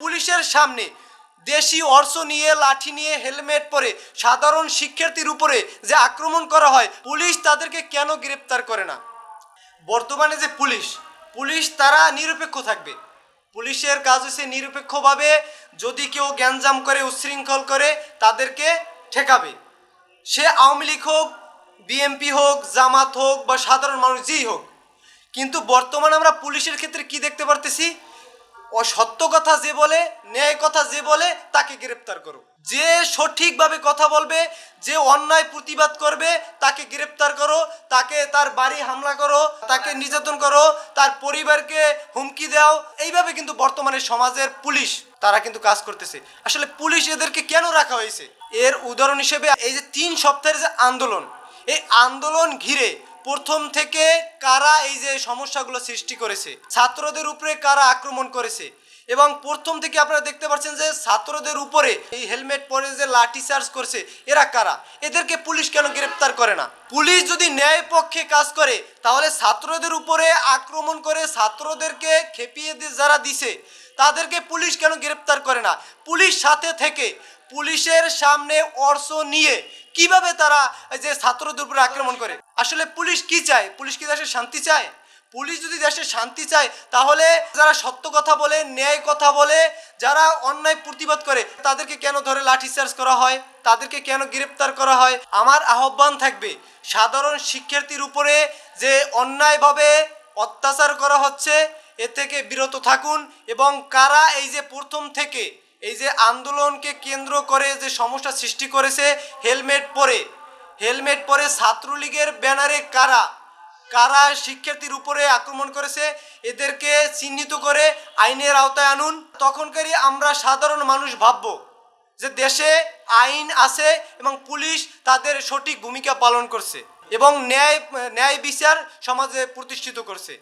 পুলিশের সামনে দেশি অর্থ নিয়ে, লাঠি নিয়ে, হেলমেট পরে সাধারণ শিক্ষার্থীর উপরে যে আক্রমণ করা হয়, পুলিশ তাদেরকে কেন গ্রেপ্তার করে না? বর্তমানে যে পুলিশ পুলিশ তারা নিরপেক্ষ থাকবে। পুলিশের কাজ হচ্ছে নিরপেক্ষভাবে যদি কেউ গ্যাঞ্জাম করে, উচ্ছৃঙ্খল করে, তাদেরকে ঠেকাবে। সে আওয়ামী লীগ হোক বিএমপি হোক, জামাত হোক বা সাধারণ মানুষ যেই হোক। কিন্তু বর্তমানে আমরা পুলিশের ক্ষেত্রে কি দেখতে পারতেছি? ও সত্য কথা যে বলে, ন্যায় কথা যে বলে, তাকে গ্রেপ্তার করো। যে সঠিকভাবে কথা বলবে, যে অন্যায় প্রতিবাদ করবে, তাকে গ্রেপ্তার করো, তাকে তার বাড়ি হামলা করো, তাকে নির্যাতন করো, তার পরিবারকে হুমকি দাও। এইভাবে কিন্তু বর্তমানে সমাজের পুলিশ, তারা কিন্তু কাজ করতেছে। আসলে পুলিশ এদেরকে কেন রাখা হয়েছে? এর উদাহরণ হিসেবে এই যে তিন সপ্তাহের যে আন্দোলন, এই আন্দোলন ঘিরে প্রথম থেকে কারা এই যে সমস্যাগুলো সৃষ্টি করেছে? ছাত্রদের উপরে কারা আক্রমণ করেছে? এবং প্রথম থেকে আপনারা দেখতে পাচ্ছেন যে ছাত্রদের উপরে এই হেলমেট পরে যে লাঠি চার্জ করছে, এরা কারা? এদেরকে পুলিশ কেন গ্রেপ্তার করে না? পুলিশ যদি ন্যায় পক্ষে কাজ করে, তাহলে ছাত্রদের উপরে আক্রমণ করে ছাত্রদেরকে খেপিয়ে দিয়ে যারা দিছে, তাদেরকে পুলিশ কেন গ্রেপ্তার করে না? পুলিশ সাথে থেকে পুলিশের সামনে অর্থ নিয়ে কীভাবে তারা যে ছাত্রদের উপরে আক্রমণ করে? আসলে পুলিশ কি চায়? পুলিশ কি দেশের শান্তি চায়? পুলিশ যদি দেশের শান্তি চায়, তাহলে যারা সত্য কথা বলে, ন্যায় কথা বলে, যারা অন্যায় প্রতিবাদ করে, তাদেরকে কেন ধরে লাঠিচার্জ করা হয়? তাদেরকে কেন গ্রেপ্তার করা হয়? আমার আহ্বান থাকবে, সাধারণ শিক্ষার্থীর উপরে যে অন্যায়ভাবে অত্যাচার করা হচ্ছে, এ থেকে বিরত থাকুন এবং কারা এই যে প্রথম থেকে এই যে আন্দোলনকে কেন্দ্র করে যে সমস্যা সৃষ্টি করেছে, হেলমেট পরে হেলমেট পরে ছাত্রলীগের ব্যানারে কারা? কারা শিক্ষার্থীর উপরে আক্রমণ করেছে? এদেরকে চিহ্নিত করে আইনের আওতায় আনুন। তখনকারই আমরা সাধারণ মানুষ ভাবব যে দেশে আইন আছে এবং পুলিশ তাদের সঠিক ভূমিকা পালন করছে এবং ন্যায় ন্যায় বিচার সমাজে প্রতিষ্ঠিত করছে।